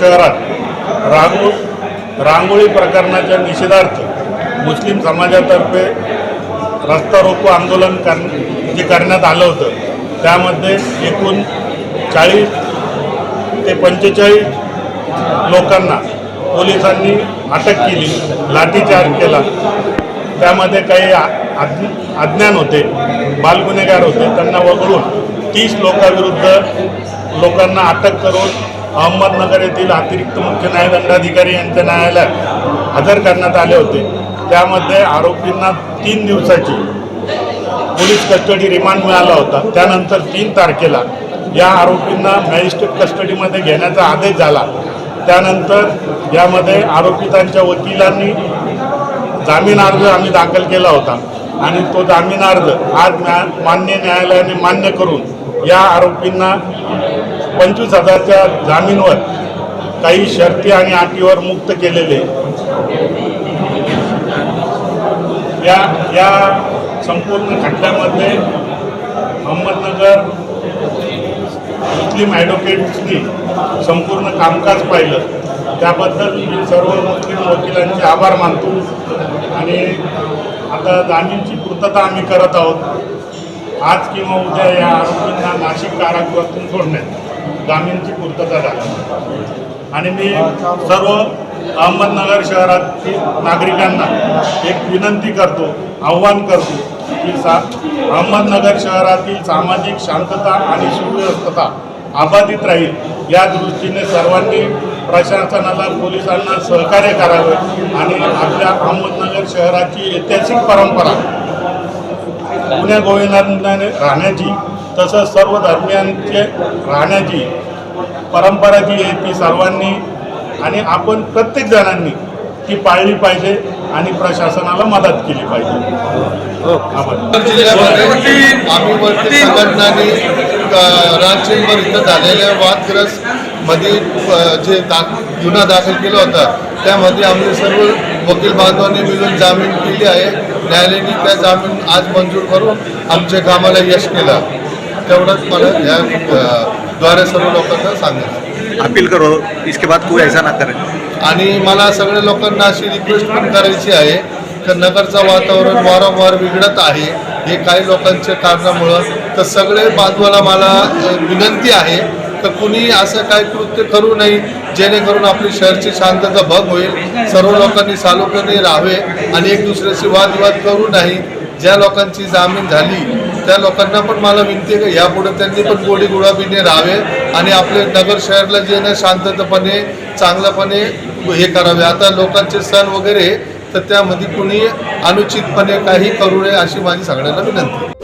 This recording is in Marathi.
शहरात. रांगो रांगोळी प्रकरणाच्या निषेधार्थ मुस्लिम समाजातर्फे रस्ता रोको आंदोलन कर जे करण्यात आलं होतं त्यामध्ये एकूण चाळीस ते पंचेचाळीस लोकांना पोलिसांनी अटक केली लाठीचार्ज केला. त्यामध्ये काही आ- अज्ञान होते बालगुन्हेगार होते त्यांना वगळून तीस लोकांविरुद्ध लोकांना अटक करून अहमदनगर येथील अतिरिक्त मुख्य न्यायदंडाधिकारी यांच्या न्यायालयात हजर करण्यात आले होते. त्यामध्ये आरोपींना तीन दिवसाची पोलीस कस्टडी रिमांड मिळाला होता. त्यानंतर तीन तारखेला या आरोपींना मॅजिस्ट्रेट कस्टडीमध्ये घेण्याचा आदेश झाला. त्यानंतर यामध्ये आरोपितांच्या वकिलांनी जामीन अर्ज आम्ही दाखल केला होता. आणि तो जामीन अर्ज आज न्या मान्य न्यायालयाने मान्य करून या आरोपींना पंचवीस हजारच्या जामीनवर काही शर्ती आणि अटीवर मुक्त केलेले. या या संपूर्ण खटल्यामध्ये अहमदनगर मुस्लिम ॲडव्होकेट्सनी संपूर्ण कामकाज पाहिलं. त्याबद्दल मी सर्व मुस्लिम वकिलांचे आभार मानतो आणि आता जामीनची पूर्तता आम्ही करत आहोत. आज किंवा उद्या या आरोपींना नाशिक कारागृहातून सोडण्यात. जामीनची पूर्तता झाली. आणि मी सर्व अहमदनगर शहरातील नागरिकांना एक विनंती करतो आव्हान करतो की सा अहमदनगर शहरातील सामाजिक शांतता आणि सुव्यवस्था अबाधित राहील. या दृष्टीने सर्वांनी प्रशासनाला पोलिसांना सहकार्य करावे आणि आपल्या अहमदनगर शहराची ऐतिहासिक परंपरा पुण्या गोविंदाने राहण्याची तसंच सर्व धर्मियांचे राहण्याची परंपरा जी आहे ती सर्वांनी आणि आपण प्रत्येक जणांनी ती पाळली पाहिजे आणि प्रशासनाला मदत केली पाहिजे. आभार. आम्ही संघटनांनी इथं झालेल्या वादग्रस्त मध्ये जे दा गुन्हा दाखल केला होता त्यामध्ये आम्ही सर्व वकील बांधवांनी मिळून जामीन केली आहे. न्यायालयाने त्या जामीन आज मंजूर करून आमच्या कामाला यश केलं. तेवढंच मला या द्वारे सर्व लोकांना सांगायचं. अपील करो इसके बाद कोई ऐसा ना करे. आणि मला सगळ्या लोकांना अशी रिक्वेस्ट पण करायची आहे तर नगरचं वातावरण वारंवार बिघडत आहे हे काही लोकांच्या कारणामुळं. तर सगळे बाजूला मला विनंती आहे तर कुणी असं काही कृत्य करू नये जेणेकरून आपली शहरची शांतता भंग होईल. सर्व लोकांनी सालोक्याने राहावे आणि एक दुसऱ्याशी वादविवाद करू नाही ज्या लोकांची जामीन झाली त्या लोकांना पण मला विनंती आहे की यापुढे त्यांनी पण गोडी गुळाबीने राहावे आणि आपले नगर शहरला जे ना शांततापणे चांगल्यापणे हे करावे. आता लोकांचे सण वगैरे तर त्यामध्ये कुणी अनुचितपणे काही करू नये अशी माझी सगळ्यांना विनंती